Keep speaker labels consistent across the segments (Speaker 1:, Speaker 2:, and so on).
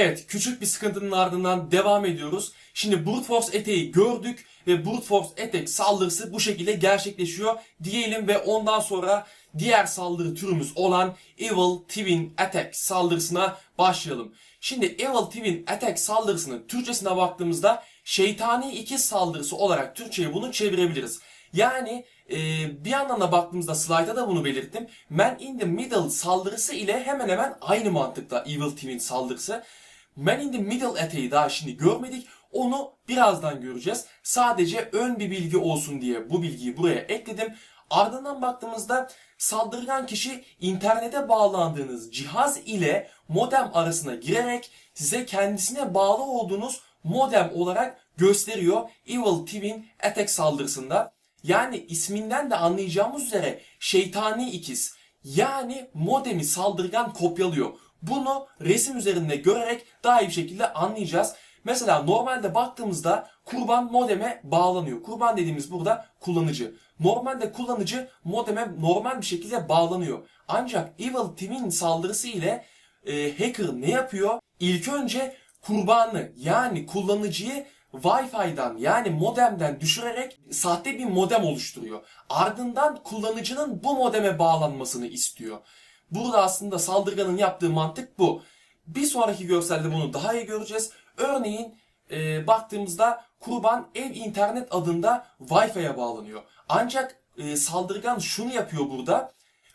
Speaker 1: Evet küçük bir sıkıntının ardından devam ediyoruz. Şimdi Brute Force eteği gördük ve Brute Force etek saldırısı bu şekilde gerçekleşiyor diyelim ve ondan sonra diğer saldırı türümüz olan Evil Twin Attack saldırısına başlayalım. Şimdi Evil Twin Attack saldırısının Türkçesine baktığımızda şeytani ikiz saldırısı olarak Türkçe'ye bunu çevirebiliriz. Yani e, bir yandan da baktığımızda slide'a da bunu belirttim. Man in the Middle saldırısı ile hemen hemen aynı mantıkta Evil Twin saldırısı. Man in the Middle eteği daha şimdi görmedik. Onu birazdan göreceğiz. Sadece ön bir bilgi olsun diye bu bilgiyi buraya ekledim. Ardından baktığımızda saldırgan kişi internete bağlandığınız cihaz ile modem arasına girerek size kendisine bağlı olduğunuz modem olarak gösteriyor Evil Twin Attack saldırısında. Yani isminden de anlayacağımız üzere şeytani ikiz. Yani modemi saldırgan kopyalıyor. Bunu resim üzerinde görerek daha iyi bir şekilde anlayacağız. Mesela normalde baktığımızda kurban modeme bağlanıyor. Kurban dediğimiz burada kullanıcı. Normalde kullanıcı modeme normal bir şekilde bağlanıyor. Ancak Evil Twin saldırısı ile e, hacker ne yapıyor? İlk önce kurbanı yani kullanıcıyı Wi-Fi'den yani modemden düşürerek sahte bir modem oluşturuyor. Ardından kullanıcının bu modeme bağlanmasını istiyor. Burada aslında saldırganın yaptığı mantık bu. Bir sonraki görselde bunu daha iyi göreceğiz. Örneğin e, baktığımızda kurban ev internet adında Wi-Fi'ye bağlanıyor. Ancak e, saldırgan şunu yapıyor burada.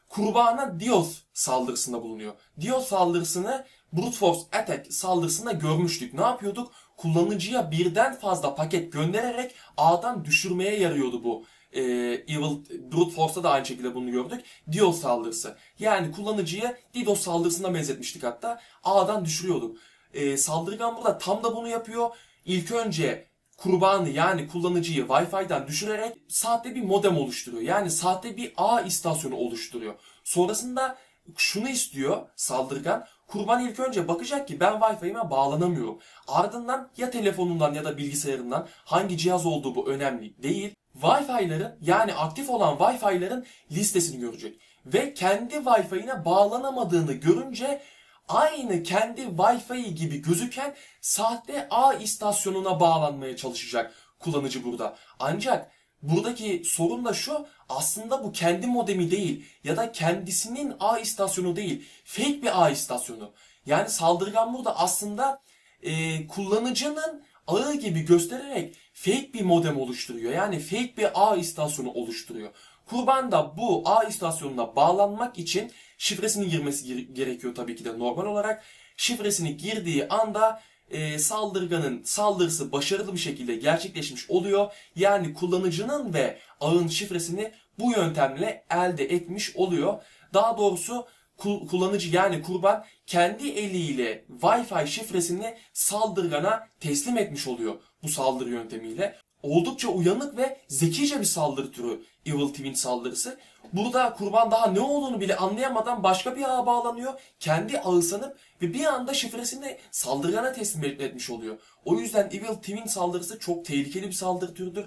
Speaker 1: Kurbana DDoS saldırısında bulunuyor. DDoS saldırısını Brute Force Attack saldırısında görmüştük. Ne yapıyorduk? Kullanıcıya birden fazla paket göndererek ağdan düşürmeye yarıyordu bu. Ee, Evil Brute Force'da da aynı şekilde bunu gördük. DDoS saldırısı. Yani kullanıcıya DDoS saldırısına benzetmiştik hatta. Ağdan düşürüyorduk. Ee, saldırgan burada tam da bunu yapıyor. İlk önce kurbanı yani kullanıcıyı Wi-Fi'den düşürerek sahte bir modem oluşturuyor. Yani sahte bir ağ istasyonu oluşturuyor. Sonrasında şunu istiyor saldırgan. Kurban ilk önce bakacak ki ben Wi-Fi'ime bağlanamıyorum. Ardından ya telefonundan ya da bilgisayarından hangi cihaz olduğu bu önemli değil. Wi-Fi'ların yani aktif olan Wi-Fi'ların listesini görecek. Ve kendi Wi-Fi'ine bağlanamadığını görünce aynı kendi Wi-Fi gibi gözüken sahte ağ istasyonuna bağlanmaya çalışacak kullanıcı burada. Ancak buradaki sorun da şu aslında bu kendi modemi değil ya da kendisinin ağ istasyonu değil fake bir ağ istasyonu. Yani saldırgan burada aslında e, kullanıcının ağı gibi göstererek fake bir modem oluşturuyor. Yani fake bir ağ istasyonu oluşturuyor. Kurban da bu ağ istasyonuna bağlanmak için şifresini girmesi gerekiyor tabii ki de normal olarak. Şifresini girdiği anda e, saldırganın saldırısı başarılı bir şekilde gerçekleşmiş oluyor. Yani kullanıcının ve ağın şifresini bu yöntemle elde etmiş oluyor. Daha doğrusu kullanıcı yani kurban kendi eliyle Wi-Fi şifresini saldırgana teslim etmiş oluyor bu saldırı yöntemiyle. Oldukça uyanık ve zekice bir saldırı türü Evil Twin saldırısı. Burada kurban daha ne olduğunu bile anlayamadan başka bir ağa bağlanıyor. Kendi ağı sanıp ve bir anda şifresini saldırgana teslim etmiş oluyor. O yüzden Evil Twin saldırısı çok tehlikeli bir saldırı türüdür.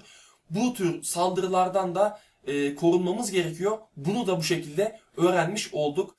Speaker 1: Bu tür saldırılardan da e, korunmamız gerekiyor. Bunu da bu şekilde öğrenmiş olduk.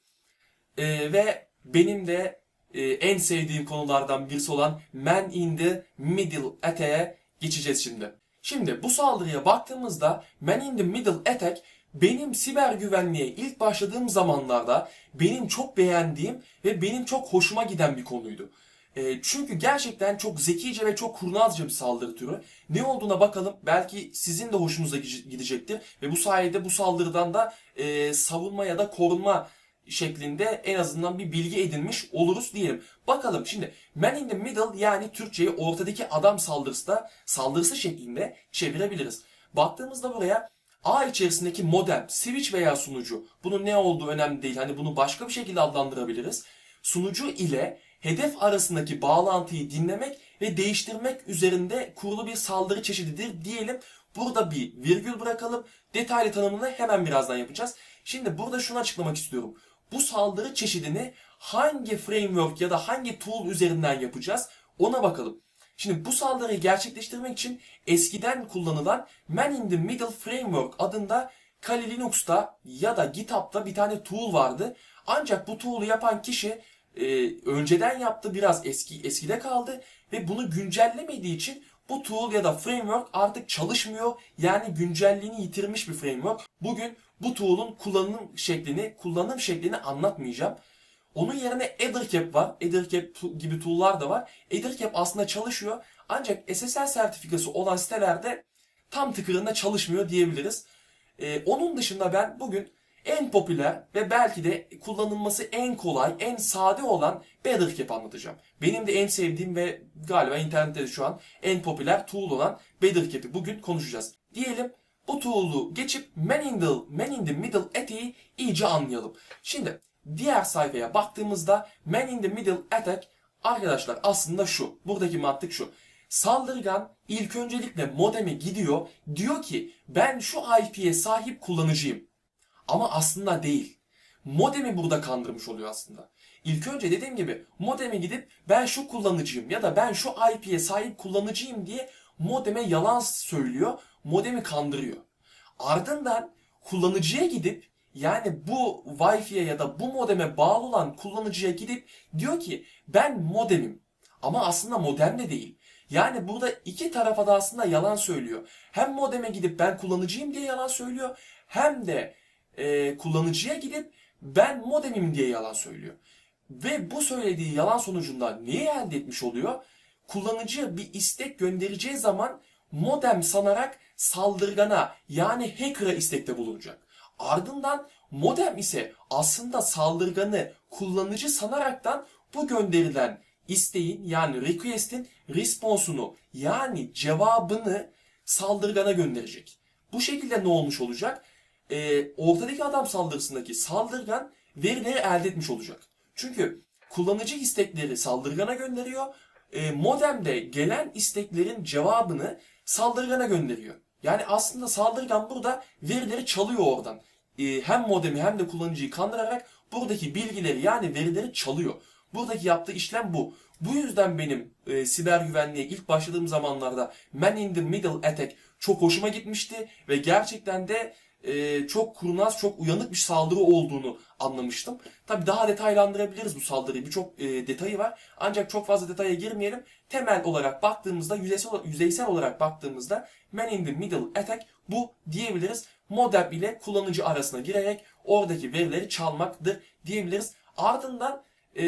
Speaker 1: E, ve benim de e, en sevdiğim konulardan birisi olan Man in the Middle Attack'e geçeceğiz şimdi. Şimdi bu saldırıya baktığımızda Man in the Middle Attack benim siber güvenliğe ilk başladığım zamanlarda benim çok beğendiğim ve benim çok hoşuma giden bir konuydu. E, çünkü gerçekten çok zekice ve çok kurnazca bir saldırı türü. Ne olduğuna bakalım. Belki sizin de hoşunuza gidecektir. Ve bu sayede bu saldırıdan da e, savunma ya da korunma şeklinde en azından bir bilgi edinmiş oluruz diyelim. Bakalım şimdi man in the middle yani Türkçeyi ortadaki adam saldırısı da saldırısı şeklinde çevirebiliriz. Baktığımızda buraya ağ içerisindeki modem, switch veya sunucu bunun ne olduğu önemli değil. Hani bunu başka bir şekilde adlandırabiliriz. Sunucu ile hedef arasındaki bağlantıyı dinlemek ve değiştirmek üzerinde kurulu bir saldırı çeşididir diyelim. Burada bir virgül bırakalım. Detaylı tanımını hemen birazdan yapacağız. Şimdi burada şunu açıklamak istiyorum. Bu saldırı çeşidini hangi framework ya da hangi tool üzerinden yapacağız ona bakalım. Şimdi bu saldırıyı gerçekleştirmek için eskiden kullanılan Man in the Middle Framework adında Kali Linux'ta ya da GitHub'da bir tane tool vardı. Ancak bu tool'u yapan kişi e, önceden yaptı biraz eski eskide kaldı ve bunu güncellemediği için bu tool ya da framework artık çalışmıyor. Yani güncelliğini yitirmiş bir framework. Bugün bu tool'un kullanım şeklini, kullanım şeklini anlatmayacağım. Onun yerine Ethercap var. Ethercap gibi tool'lar da var. Ethercap aslında çalışıyor. Ancak SSL sertifikası olan sitelerde tam tıkırında çalışmıyor diyebiliriz. Ee, onun dışında ben bugün en popüler ve belki de kullanılması en kolay, en sade olan Bettercap anlatacağım. Benim de en sevdiğim ve galiba internette de şu an en popüler tool olan Bettercap'i bugün konuşacağız. Diyelim bu tool'u geçip Man in the, Man in the Middle eteği iyice anlayalım. Şimdi diğer sayfaya baktığımızda Man in the Middle Attack arkadaşlar aslında şu. Buradaki mantık şu. Saldırgan ilk öncelikle modeme gidiyor. Diyor ki ben şu IP'ye sahip kullanıcıyım. Ama aslında değil. Modemi burada kandırmış oluyor aslında. İlk önce dediğim gibi modeme gidip ben şu kullanıcıyım ya da ben şu IP'ye sahip kullanıcıyım diye modeme yalan söylüyor. Modemi kandırıyor. Ardından kullanıcıya gidip yani bu Wi-Fi'ye ya da bu modeme bağlı olan kullanıcıya gidip diyor ki ben modemim. Ama aslında modem de değil. Yani burada iki tarafa da aslında yalan söylüyor. Hem modeme gidip ben kullanıcıyım diye yalan söylüyor. Hem de e, kullanıcıya gidip ben modemim diye yalan söylüyor. Ve bu söylediği yalan sonucunda neyi elde etmiş oluyor? Kullanıcı bir istek göndereceği zaman modem sanarak saldırgana yani hacker'a istekte bulunacak. Ardından modem ise aslında saldırganı kullanıcı sanaraktan bu gönderilen isteğin yani request'in responsunu yani cevabını saldırgana gönderecek. Bu şekilde ne olmuş olacak? Ee, ortadaki adam saldırısındaki saldırgan verileri elde etmiş olacak. Çünkü kullanıcı istekleri saldırgana gönderiyor. E, modemde gelen isteklerin cevabını saldırgana gönderiyor. Yani aslında saldırgan burada verileri çalıyor oradan. E, hem modemi hem de kullanıcıyı kandırarak buradaki bilgileri yani verileri çalıyor. Buradaki yaptığı işlem bu. Bu yüzden benim e, siber güvenliğe ilk başladığım zamanlarda Man in the Middle Attack çok hoşuma gitmişti ve gerçekten de e, çok kurnaz, çok uyanık bir saldırı olduğunu anlamıştım. Tabi daha detaylandırabiliriz bu saldırıyı. Birçok e, detayı var. Ancak çok fazla detaya girmeyelim. Temel olarak baktığımızda, yüzeysel, yüzeysel olarak baktığımızda Man in the Middle Attack bu diyebiliriz. Modem ile kullanıcı arasına girerek oradaki verileri çalmaktır diyebiliriz. Ardından e,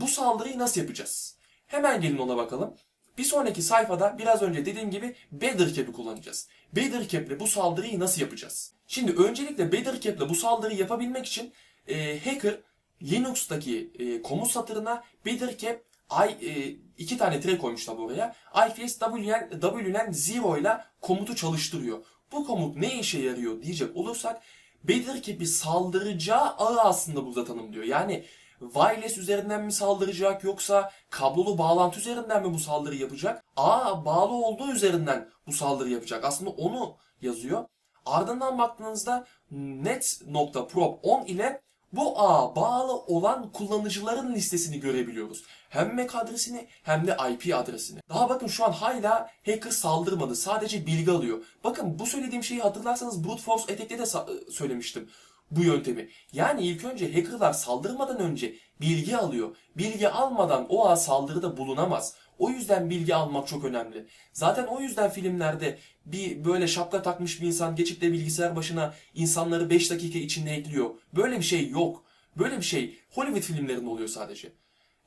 Speaker 1: bu saldırıyı nasıl yapacağız? Hemen gelin ona bakalım. Bir sonraki sayfada biraz önce dediğim gibi Bettercap'i kullanacağız. Bettercap'le bu saldırıyı nasıl yapacağız? Şimdi öncelikle Bettercap'le bu saldırıyı yapabilmek için e, hacker Linux'taki e, komut satırına Bettercap I, e, iki tane tire koymuşlar buraya. IPS WN, WN 0 ile komutu çalıştırıyor. Bu komut ne işe yarıyor diyecek olursak Bettercap'i saldıracağı ağı aslında burada tanımlıyor. Yani wireless üzerinden mi saldıracak yoksa kablolu bağlantı üzerinden mi bu saldırı yapacak? A bağlı olduğu üzerinden bu saldırı yapacak. Aslında onu yazıyor. Ardından baktığınızda net.prop 10 ile bu ağa bağlı olan kullanıcıların listesini görebiliyoruz. Hem MAC adresini hem de IP adresini. Daha bakın şu an hala hacker saldırmadı. Sadece bilgi alıyor. Bakın bu söylediğim şeyi hatırlarsanız brute force attack'te de söylemiştim bu yöntemi. Yani ilk önce hackerlar saldırmadan önce bilgi alıyor. Bilgi almadan o ağ saldırıda bulunamaz. O yüzden bilgi almak çok önemli. Zaten o yüzden filmlerde bir böyle şapka takmış bir insan geçip de bilgisayar başına insanları 5 dakika içinde ekliyor. Böyle bir şey yok. Böyle bir şey Hollywood filmlerinde oluyor sadece.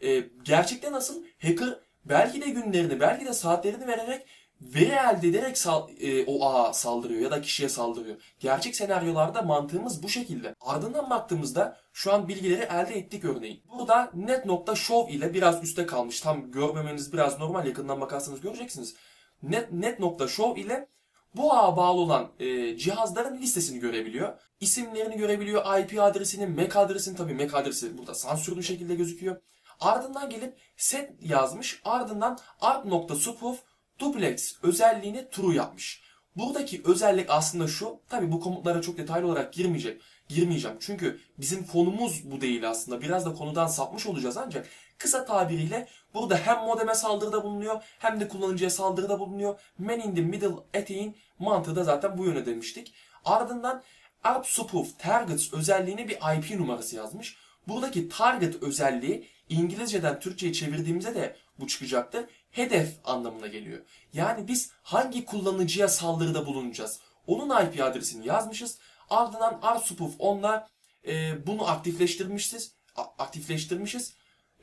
Speaker 1: Ee, gerçekte nasıl? Hacker belki de günlerini, belki de saatlerini vererek veri elde ederek sal- e, o ağa saldırıyor ya da kişiye saldırıyor. Gerçek senaryolarda mantığımız bu şekilde. Ardından baktığımızda şu an bilgileri elde ettik örneğin. Burada net.show ile biraz üstte kalmış. Tam görmemeniz biraz normal. Yakından bakarsanız göreceksiniz. Net, net.show ile bu ağa bağlı olan e, cihazların listesini görebiliyor. İsimlerini görebiliyor. IP adresini, MAC adresini tabii MAC adresi burada sansürlü şekilde gözüküyor. Ardından gelip set yazmış. Ardından art.spoof duplex özelliğini true yapmış. Buradaki özellik aslında şu. Tabi bu komutlara çok detaylı olarak girmeyecek. Girmeyeceğim. Çünkü bizim konumuz bu değil aslında. Biraz da konudan sapmış olacağız ancak kısa tabiriyle burada hem modeme saldırıda bulunuyor hem de kullanıcıya saldırıda bulunuyor. Man in the middle eteğin mantığı da zaten bu yöne demiştik. Ardından AppSpoof Targets özelliğine bir IP numarası yazmış. Buradaki target özelliği İngilizceden Türkçe'ye çevirdiğimizde de bu çıkacaktır. Hedef anlamına geliyor. Yani biz hangi kullanıcıya saldırıda bulunacağız? Onun IP adresini yazmışız. Ardından RSpoof onunla e, bunu aktifleştirmişiz. Aktifleştirmişiz.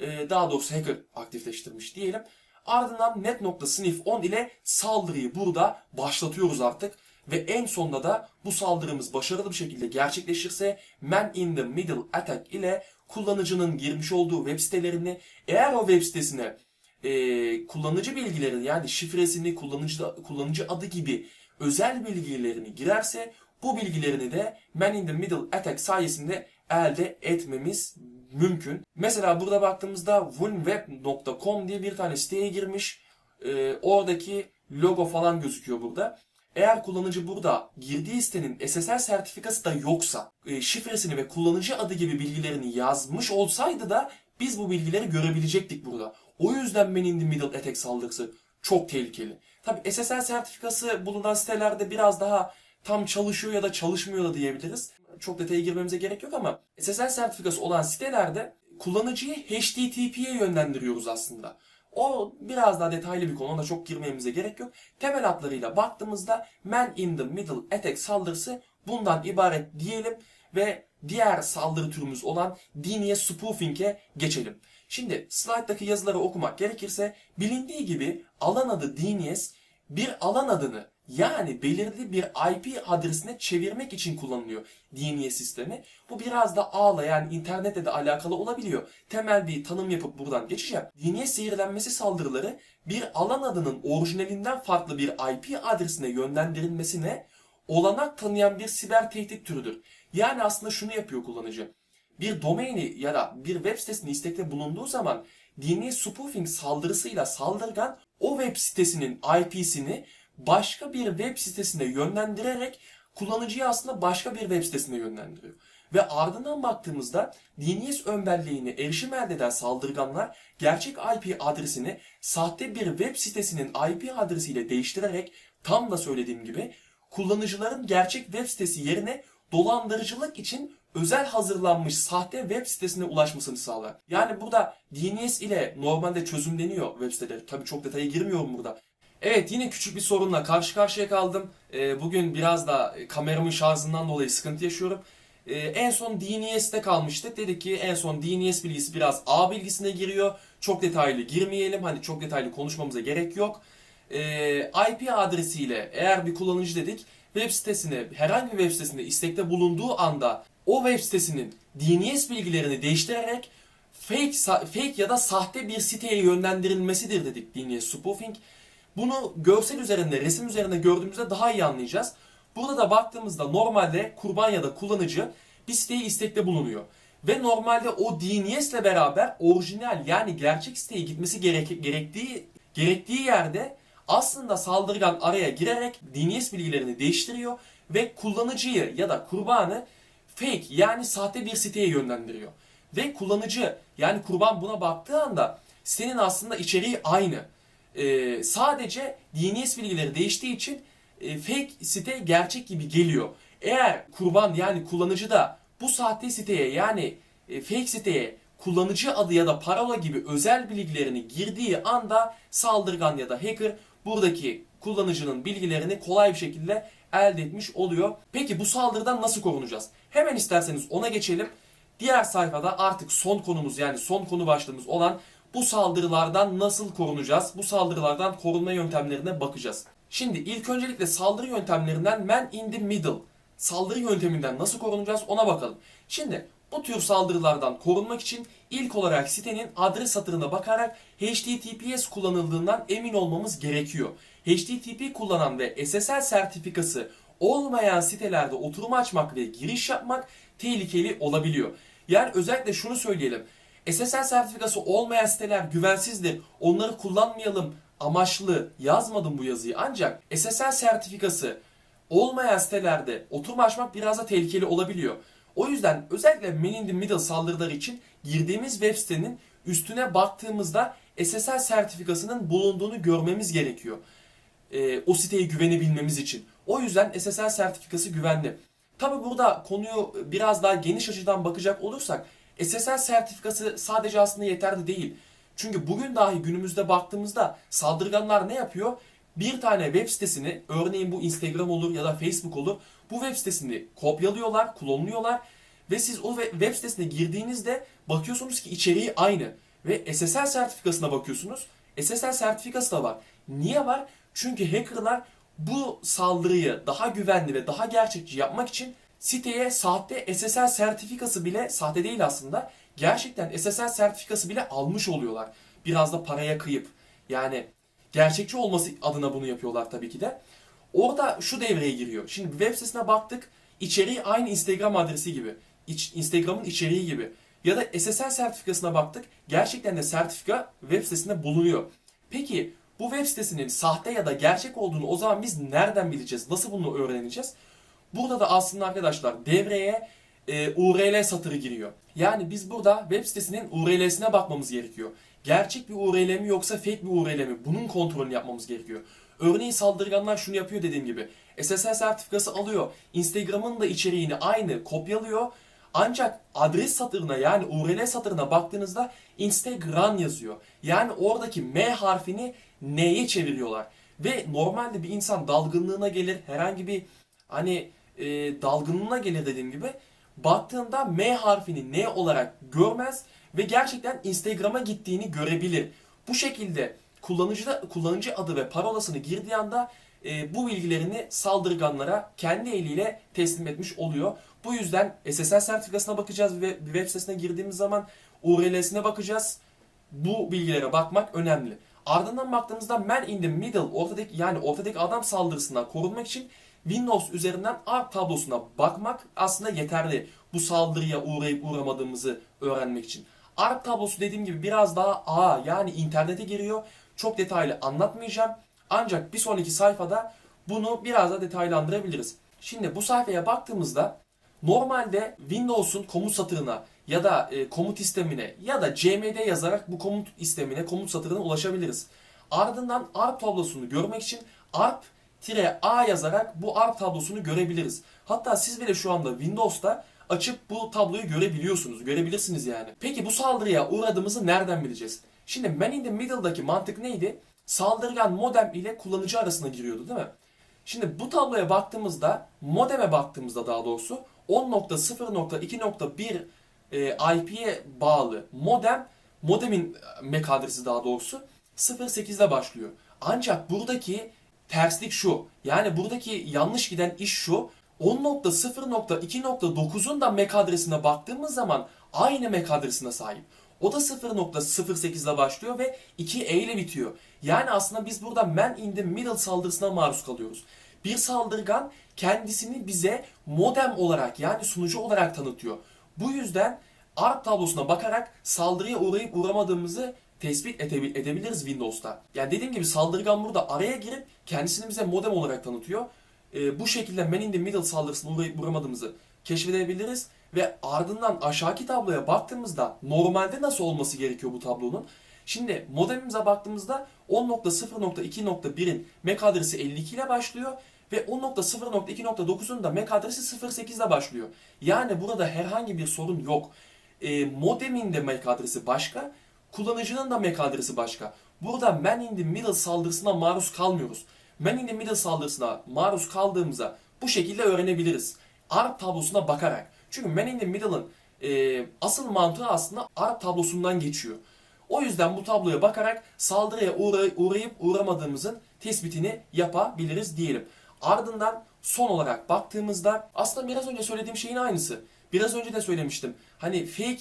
Speaker 1: E, daha doğrusu hacker aktifleştirmiş diyelim. Ardından net.sniff10 ile saldırıyı burada başlatıyoruz artık. Ve en sonunda da bu saldırımız başarılı bir şekilde gerçekleşirse Man in the Middle Attack ile kullanıcının girmiş olduğu web sitelerini eğer o web sitesine e, kullanıcı bilgilerini yani şifresini, kullanıcı, kullanıcı adı gibi özel bilgilerini girerse bu bilgilerini de Man in the Middle Attack sayesinde elde etmemiz mümkün. Mesela burada baktığımızda winweb.com diye bir tane siteye girmiş. Ee, oradaki logo falan gözüküyor burada. Eğer kullanıcı burada girdiği sitenin SSL sertifikası da yoksa, e, şifresini ve kullanıcı adı gibi bilgilerini yazmış olsaydı da biz bu bilgileri görebilecektik burada. O yüzden Man in the Middle Attack saldırısı çok tehlikeli. Tabi SSL sertifikası bulunan sitelerde biraz daha tam çalışıyor ya da çalışmıyor da diyebiliriz. Çok detaya girmemize gerek yok ama SSL sertifikası olan sitelerde kullanıcıyı HTTP'ye yönlendiriyoruz aslında. O biraz daha detaylı bir konu. Ona çok girmemize gerek yok. Temel hatlarıyla baktığımızda Man in the Middle Attack saldırısı bundan ibaret diyelim ve diğer saldırı türümüz olan DNS Spoofing'e geçelim. Şimdi slayttaki yazıları okumak gerekirse bilindiği gibi alan adı DNS bir alan adını yani belirli bir IP adresine çevirmek için kullanılıyor DNS sistemi. Bu biraz da ağla yani internetle de alakalı olabiliyor. Temel bir tanım yapıp buradan geçeceğim. DNS zehirlenmesi saldırıları bir alan adının orijinalinden farklı bir IP adresine yönlendirilmesine olanak tanıyan bir siber tehdit türüdür. Yani aslında şunu yapıyor kullanıcı. Bir domaini ya da bir web sitesini istekte bulunduğu zaman DNS spoofing saldırısıyla saldırgan o web sitesinin IP'sini başka bir web sitesine yönlendirerek kullanıcıyı aslında başka bir web sitesine yönlendiriyor. Ve ardından baktığımızda DNS önbelliğine erişim elde eden saldırganlar gerçek IP adresini sahte bir web sitesinin IP adresiyle değiştirerek tam da söylediğim gibi kullanıcıların gerçek web sitesi yerine dolandırıcılık için özel hazırlanmış sahte web sitesine ulaşmasını sağlar. Yani burada DNS ile normalde çözümleniyor web siteleri. Tabii çok detaya girmiyorum burada. Evet yine küçük bir sorunla karşı karşıya kaldım. Ee, bugün biraz da kameramın şarjından dolayı sıkıntı yaşıyorum. Ee, en son DNS'te kalmıştık. Dedik ki en son DNS bilgisi biraz A bilgisine giriyor. Çok detaylı girmeyelim. Hani çok detaylı konuşmamıza gerek yok. Ee, IP adresiyle eğer bir kullanıcı dedik web sitesine herhangi bir web sitesinde istekte bulunduğu anda o web sitesinin DNS bilgilerini değiştirerek fake fake ya da sahte bir siteye yönlendirilmesidir dedik DNS spoofing. Bunu görsel üzerinde, resim üzerinde gördüğümüzde daha iyi anlayacağız. Burada da baktığımızda normalde kurban ya da kullanıcı bir siteye istekte bulunuyor. Ve normalde o DNS ile beraber orijinal yani gerçek siteye gitmesi gerek, gerektiği, gerektiği yerde aslında saldırgan araya girerek DNS bilgilerini değiştiriyor ve kullanıcıyı ya da kurbanı fake yani sahte bir siteye yönlendiriyor. Ve kullanıcı yani kurban buna baktığı anda sitenin aslında içeriği aynı. Ee, sadece DNS bilgileri değiştiği için e, fake site gerçek gibi geliyor. Eğer kurban yani kullanıcı da bu sahte siteye yani e, fake siteye kullanıcı adı ya da parola gibi özel bilgilerini girdiği anda saldırgan ya da hacker buradaki kullanıcının bilgilerini kolay bir şekilde elde etmiş oluyor. Peki bu saldırıdan nasıl korunacağız? Hemen isterseniz ona geçelim. Diğer sayfada artık son konumuz yani son konu başlığımız olan bu saldırılardan nasıl korunacağız? Bu saldırılardan korunma yöntemlerine bakacağız. Şimdi ilk öncelikle saldırı yöntemlerinden man in the middle saldırı yönteminden nasıl korunacağız ona bakalım. Şimdi bu tür saldırılardan korunmak için ilk olarak sitenin adres satırına bakarak HTTPS kullanıldığından emin olmamız gerekiyor. HTTP kullanan ve SSL sertifikası olmayan sitelerde oturum açmak ve giriş yapmak tehlikeli olabiliyor. Yani özellikle şunu söyleyelim. SSL sertifikası olmayan siteler güvensizdir. Onları kullanmayalım amaçlı yazmadım bu yazıyı. Ancak SSL sertifikası olmayan sitelerde oturum açmak biraz da tehlikeli olabiliyor. O yüzden özellikle man in the middle saldırıları için girdiğimiz web sitenin üstüne baktığımızda SSL sertifikasının bulunduğunu görmemiz gerekiyor. E, o siteye güvenebilmemiz için. O yüzden SSL sertifikası güvenli. Tabi burada konuyu biraz daha geniş açıdan bakacak olursak SSL sertifikası sadece aslında yeterli değil. Çünkü bugün dahi günümüzde baktığımızda saldırganlar ne yapıyor? Bir tane web sitesini, örneğin bu Instagram olur ya da Facebook olur, bu web sitesini kopyalıyorlar, klonluyorlar ve siz o we- web sitesine girdiğinizde bakıyorsunuz ki içeriği aynı. Ve SSL sertifikasına bakıyorsunuz. SSL sertifikası da var. Niye var? Çünkü hackerlar bu saldırıyı daha güvenli ve daha gerçekçi yapmak için siteye sahte SSL sertifikası bile, sahte değil aslında, gerçekten SSL sertifikası bile almış oluyorlar. Biraz da paraya kıyıp. Yani gerçekçi olması adına bunu yapıyorlar tabii ki de. Orada şu devreye giriyor. Şimdi web sitesine baktık. İçeriği aynı Instagram adresi gibi. İç, Instagram'ın içeriği gibi. Ya da SSL sertifikasına baktık. Gerçekten de sertifika web sitesinde bulunuyor. Peki bu web sitesinin sahte ya da gerçek olduğunu o zaman biz nereden bileceğiz? Nasıl bunu öğreneceğiz? Burada da aslında arkadaşlar devreye e, URL satırı giriyor. Yani biz burada web sitesinin URL'sine bakmamız gerekiyor. Gerçek bir URL mi yoksa fake bir URL mi? Bunun kontrolünü yapmamız gerekiyor. Örneğin saldırganlar şunu yapıyor dediğim gibi. SSL sertifikası alıyor. Instagram'ın da içeriğini aynı kopyalıyor. Ancak adres satırına yani URL satırına baktığınızda Instagram yazıyor. Yani oradaki M harfini N'ye çeviriyorlar. Ve normalde bir insan dalgınlığına gelir herhangi bir hani e, dalgınlığına gelir dediğim gibi baktığında M harfini N olarak görmez ve gerçekten Instagram'a gittiğini görebilir. Bu şekilde kullanıcı da, kullanıcı adı ve parolasını girdiği anda e, bu bilgilerini saldırganlara kendi eliyle teslim etmiş oluyor. Bu yüzden SSL sertifikasına bakacağız ve bir web sitesine girdiğimiz zaman URL'sine bakacağız. Bu bilgilere bakmak önemli. Ardından baktığımızda man in the middle ortadaki yani ortadaki adam saldırısından korunmak için Windows üzerinden ARP tablosuna bakmak aslında yeterli. Bu saldırıya uğrayıp uğramadığımızı öğrenmek için. ARP tablosu dediğim gibi biraz daha A yani internete giriyor. Çok detaylı anlatmayacağım. Ancak bir sonraki sayfada bunu biraz da detaylandırabiliriz. Şimdi bu sayfaya baktığımızda normalde Windows'un komut satırına ya da e, komut istemine ya da cmd yazarak bu komut istemine, komut satırına ulaşabiliriz. Ardından ARP tablosunu görmek için ARP A yazarak bu ARP tablosunu görebiliriz. Hatta siz bile şu anda Windows'ta açıp bu tabloyu görebiliyorsunuz. Görebilirsiniz yani. Peki bu saldırıya uğradığımızı nereden bileceğiz? Şimdi man in the middle'daki mantık neydi? Saldırgan modem ile kullanıcı arasına giriyordu değil mi? Şimdi bu tabloya baktığımızda, modeme baktığımızda daha doğrusu 10.0.2.1 e, IP'ye bağlı modem, modemin MAC adresi daha doğrusu 08'de başlıyor. Ancak buradaki terslik şu. Yani buradaki yanlış giden iş şu. 10.0.2.9'un da MAC adresine baktığımız zaman aynı MAC adresine sahip. O da 0.08 ile başlıyor ve 2E ile bitiyor. Yani aslında biz burada man in the middle saldırısına maruz kalıyoruz. Bir saldırgan kendisini bize modem olarak yani sunucu olarak tanıtıyor. Bu yüzden ARP tablosuna bakarak saldırıya uğrayıp uğramadığımızı tespit edebil- edebiliriz Windows'ta. Yani dediğim gibi saldırgan burada araya girip kendisini bize modem olarak tanıtıyor. Ee, bu şekilde man in the middle saldırısına uğrayıp uğramadığımızı keşfedebiliriz. Ve ardından aşağıki tabloya baktığımızda normalde nasıl olması gerekiyor bu tablonun? Şimdi modemimize baktığımızda 10.0.2.1'in MAC adresi 52 ile başlıyor ve 10.0.2.9'un da MAC adresi 08 ile başlıyor. Yani burada herhangi bir sorun yok. E, modemin de MAC adresi başka, kullanıcının da MAC adresi başka. Burada man in the middle saldırısına maruz kalmıyoruz. Man in the middle saldırısına maruz kaldığımıza bu şekilde öğrenebiliriz. ARP tablosuna bakarak. Çünkü man in the middle'ın e, asıl mantığı aslında ARP tablosundan geçiyor. O yüzden bu tabloya bakarak saldırıya uğray- uğrayıp uğramadığımızın tespitini yapabiliriz diyelim. Ardından son olarak baktığımızda aslında biraz önce söylediğim şeyin aynısı. Biraz önce de söylemiştim. Hani fake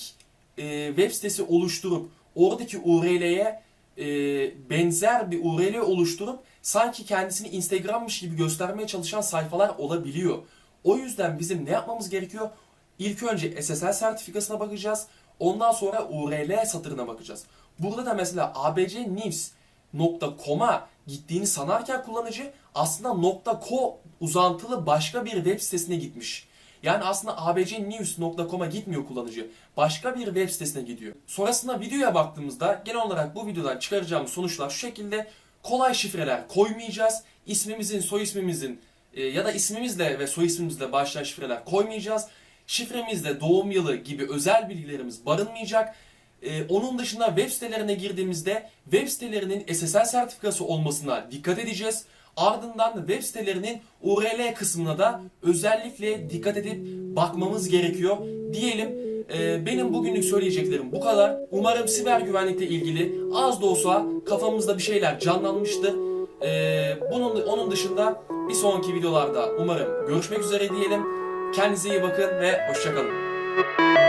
Speaker 1: e, web sitesi oluşturup oradaki URL'ye e, benzer bir URL oluşturup sanki kendisini Instagram'mış gibi göstermeye çalışan sayfalar olabiliyor. O yüzden bizim ne yapmamız gerekiyor? İlk önce SSL sertifikasına bakacağız. Ondan sonra URL satırına bakacağız. Burada da mesela abcnews.com'a gittiğini sanarken kullanıcı aslında .co uzantılı başka bir web sitesine gitmiş. Yani aslında abcnews.com'a gitmiyor kullanıcı. Başka bir web sitesine gidiyor. Sonrasında videoya baktığımızda genel olarak bu videodan çıkaracağımız sonuçlar şu şekilde. Kolay şifreler koymayacağız. İsmimizin, soy ismimizin e, ya da ismimizle ve soy ismimizle başlayan şifreler koymayacağız. şifremizde doğum yılı gibi özel bilgilerimiz barınmayacak. Ee, onun dışında web sitelerine girdiğimizde web sitelerinin SSL sertifikası olmasına dikkat edeceğiz. Ardından web sitelerinin URL kısmına da özellikle dikkat edip bakmamız gerekiyor diyelim. Ee, benim bugünlük söyleyeceklerim bu kadar. Umarım siber güvenlikle ilgili az da olsa kafamızda bir şeyler canlanmıştır. Ee, bunun onun dışında bir sonraki videolarda umarım görüşmek üzere diyelim. Kendinize iyi bakın ve hoşçakalın.